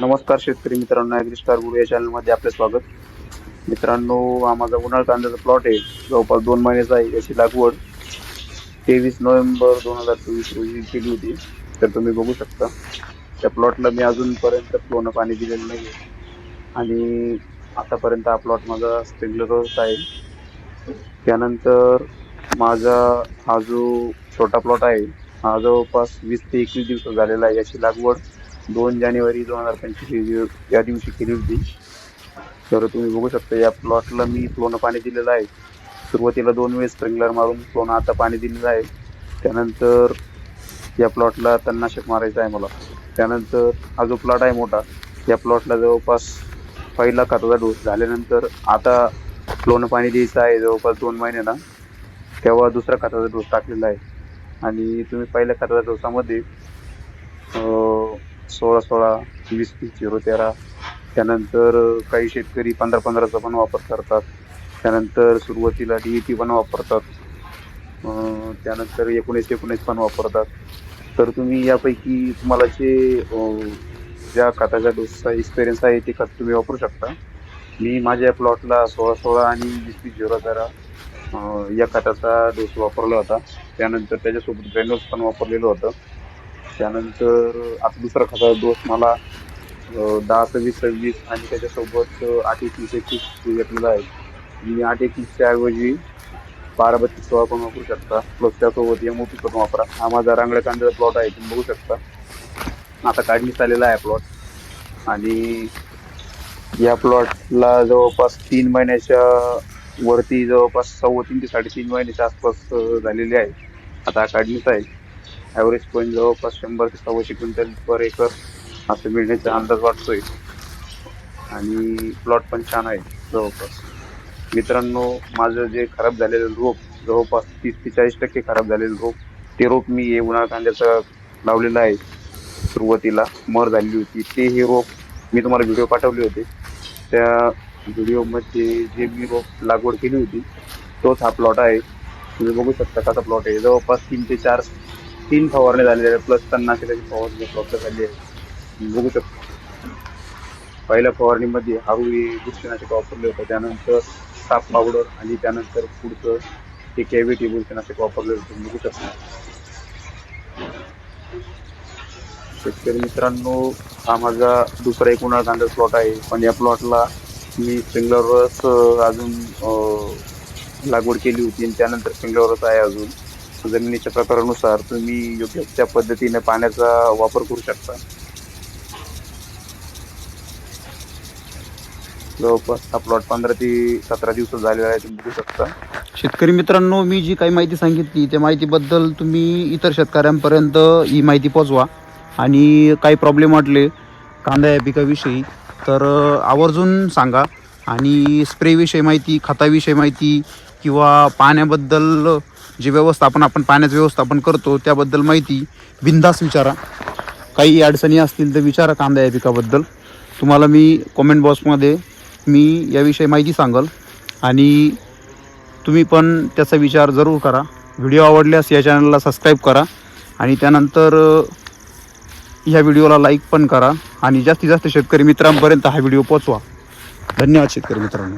नमस्कार शेतकरी मित्रांनो ॲग्री स्टार गुरु या चॅनलमध्ये आपलं स्वागत. मित्रांनो हा माझा उन्हाळ कांद्याचा प्लॉट आहे. जवळपास दोन महिन्याचा आहे याची लागवड. तेवीस नोव्हेंबर दोन हजार चोवीस रोजी केली होती. तर तुम्ही बघू शकता त्या प्लॉटला मी अजूनपर्यंत पूर्ण पाणी दिलेलं नाही आणि आतापर्यंत हा प्लॉट माझा स्प्रिंकलरच आहे. त्यानंतर माझा हा जो छोटा प्लॉट आहे हा जवळपास वीस ते एकवीस दिवस झालेला आहे याची लागवड. दोन जानेवारी दोन हजार पंचवीस या दिवशी केली होती. तर तुम्ही बघू शकता या प्लॉटला मी फ्लोनं पाणी दिलेलं आहे. सुरुवातीला दोन वेळेस स्प्रिंकलर मारून फ्लोनं आता पाणी दिलेलं आहे. त्यानंतर या प्लॉटला तणनाशक मारायचं आहे मला. त्यानंतर हा जो प्लॉट आहे मोठा या प्लॉटला जवळपास पहिला खताचा डोस झाल्यानंतर आता फ्लोनं पाणी द्यायचं आहे जवळपास दोन महिन्याला. तेव्हा दुसरा खताचा डोस टाकलेला आहे. आणि तुम्ही पहिल्या खताच्या डोसामध्ये सोळा सोळा वीस वीस झिरो तेरा त्यानंतर काही शेतकरी पंधरा पंधराचा पण वापर करतात. त्यानंतर सुरुवातीला डी ए टी पण वापरतात. त्यानंतर एकोणीस एकोणीस पण वापरतात. तर तुम्ही यापैकी तुम्हाला जे ज्या खताच्या डोसचा एक्सपिरियन्स आहे ते खत तुम्ही वापरू शकता. मी माझ्या प्लॉटला सोळा सोळा आणि वीस वीस झिरो तेरा या खताचा डोस वापरला होता. त्यानंतर त्याच्यासोबत ग्रॅन्युअल्स पण वापरलेलं होतं. त्यानंतर आता दुसरा खासा दोष मला दहा सव्वीस सव्वीस आणि त्याच्यासोबत आठ एकवीस एकवीस घेतलेला आहे. मी आठ एकवीसच्या ऐवजी बारा बत्तीस सोळा पण वापरू शकता. प्लस त्यासोबत एम ओ पी पण वापरा. हा माझा रांगड्या कांद्याचा प्लॉट आहे तुम्ही बघू शकता. आता काढणीच आलेला आहे प्लॉट आणि या प्लॉटला जवळपास तीन महिन्याच्या वरती जवळपास सव्वा तीन ते साडेतीन महिन्याच्या आसपास झालेली आहे. आता काढणीच आहे. ॲव्हरेज पॉईंट जवळपास शंभर ते सव्वाशे क्विंटल पर एकर असं मिळण्याचा अंदाज वाटतोय. आणि प्लॉट पण छान आहे जवळपास. मित्रांनो माझं जे खराब झालेलं रोप जवळपास तीस ते चाळीस टक्के खराब झालेलं रोप ते रोप मी हे उन्हाळा कांद्याचं लावलेलं आहे सुरुवातीला. मर झालेली होती. ते हे रोप मी तुम्हाला व्हिडिओ पाठवले होते. त्या व्हिडिओमध्ये जे मी रोप लागवड केली होती तोच हा प्लॉट आहे. तुम्ही बघू शकता कसा प्लॉट आहे. जवळपास तीन ते चार तीन फवारणी झालेल्या आहेत. प्लस तणनाशकाची फवारणी उपलब्ध झाली आहे. बघू शकतो. पहिल्या फवारणीमध्ये हारू बुरशीनाशक वापरले होतं. त्यानंतर साप पावडर आणि त्यानंतर पुढचं ते कॅव्हिटी बुरशीनाशक वापरले होते. बघू शकतो. शेतकरी मित्रांनो हा माझा दुसरा एक उन्हाळा कांदा प्लॉट आहे. पण या प्लॉटला मी स्प्रिंगलरच अजून लागवड केली होती आणि त्यानंतर स्प्रिंगलरच आहे अजून. जमिनीच्या प्रकारानुसार तुम्ही योग्य त्या पद्धतीने पाण्याचा वापर करू शकता. जवळपास हा प्लॉट पंधरा ते सतरा दिवस झालेला आहे तुम्ही बघू शकता. शेतकरी मित्रांनो मी जी काही माहिती सांगितली त्या माहितीबद्दल तुम्ही इतर शेतकऱ्यांपर्यंत ही माहिती पोचवा. आणि काही प्रॉब्लेम वाटले कांदा या पिकाविषयी तर आवर्जून सांगा. आणि स्प्रेविषयी माहिती खताविषयी माहिती किंवा पाण्याबद्दल जे व्यवस्थापन आपण पाण्याचं व्यवस्थापन करतो त्याबद्दल माहिती बिंदास विचारा. काही अडचणी असतील तर विचारा कांदा या पिकाबद्दल. तुम्हाला मी कॉमेंट बॉक्समध्ये मी याविषयी माहिती सांगल. आणि तुम्ही पण त्याचा विचार जरूर करा. व्हिडिओ आवडल्यास या चॅनलला सबस्क्राईब करा. आणि त्यानंतर ह्या व्हिडिओला लाईक पण करा. आणि जास्तीत जास्त शेतकरी मित्रांपर्यंत हा व्हिडिओ पोचवा धन्यवाद शेतकरी मित्रांनो.